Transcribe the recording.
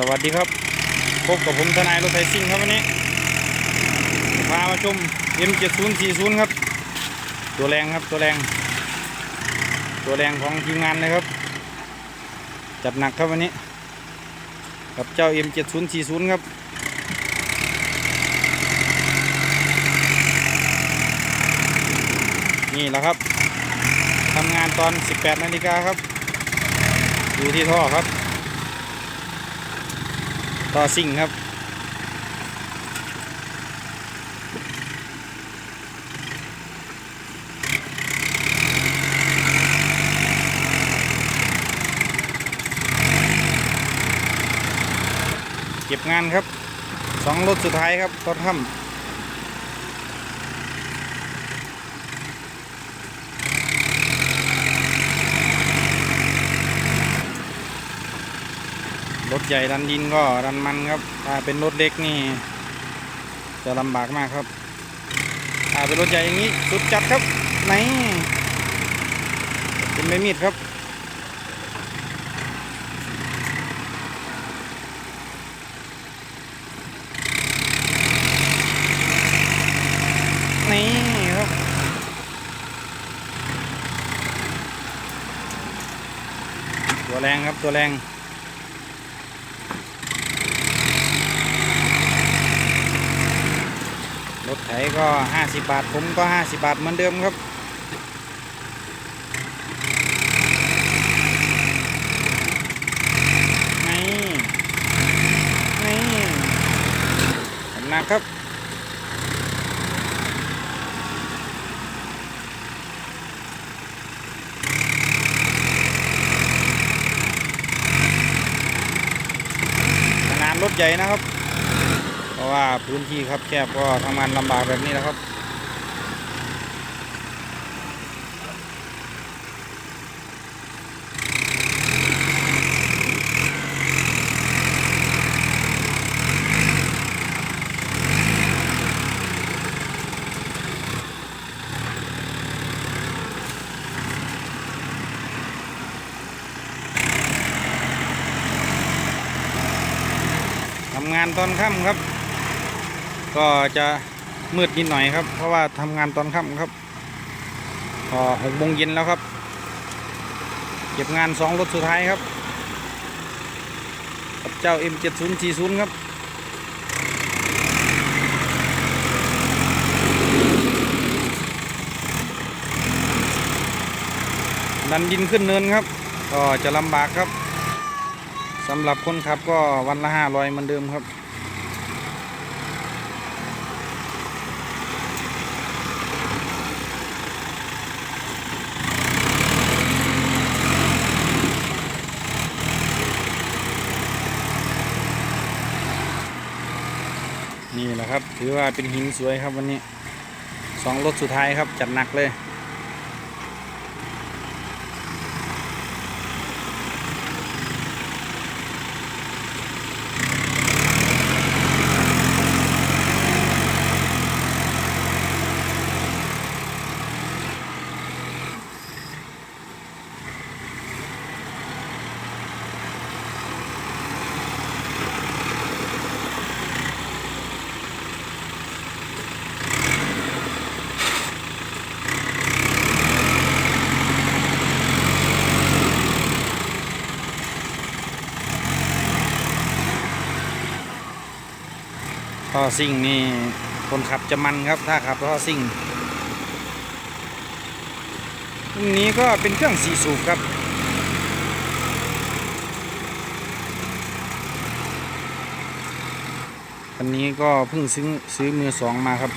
สวัสดีครับพบกับผมทนายรถไถซิ่งครับวันนี้พามาชม M7040 ครับ ตัวแรงครับตัวแรง ตัวแรงของทีมงานเลยครับ จัดหนักครับวันนี้ กับเจ้า M7040 ครับนี่แหละครับทำงานตอน 18นาฬิกาครับ อยู่ที่ท่อครับ ต่อซิ่งครับ เก็บงานครับสองรถสุดท้ายครับตอถ้ำ ถใหญ่ดันดินก็ดันมันครับ ถ้าเป็นรถเล็กนี่ จะลำบากมากครับ ถ้าเป็นรถใหญ่อย่างนี้สุดจัดครับไหนเป็นไม่มีดครับนี่ครับตัวแรงครับตัวแรง รถไถก็ 50 บาท ผมก็ 50 บาทเหมือนเดิมครับ นี่ นี่หนักครับขนาดรถใหญ่นะครับ เพราะว่าพื้นที่ครับแคบก็ทำงานลำบากแบบนี้นะครับทำงานตอนค่ำครับ ก็จะมืดนิดหน่อยครับ เพราะว่าทำงานตอนค่ำครับพอหกโมงเย็นแล้วครับ เก็บงานสองรถสุดท้ายครับกับเจ้า M7040 ครับดันดินขึ้นเนินครับ ก็จะลำบากครับสำหรับคนขับก็วันละห้าร้อยเหมือนเดิมครับ ครับ ถือว่าเป็นหินสวยครับวันนี้สองรถสุดท้ายครับ จัดหนักเลย ท่อซิ่งนี่คนขับจะมันครับถ้าขับท่อซิ่งรุ่นนี้ก็เป็นเครื่องสีสูบครับ คันนี้ก็เพิ่งซื้อซื้อมือสองมาครับ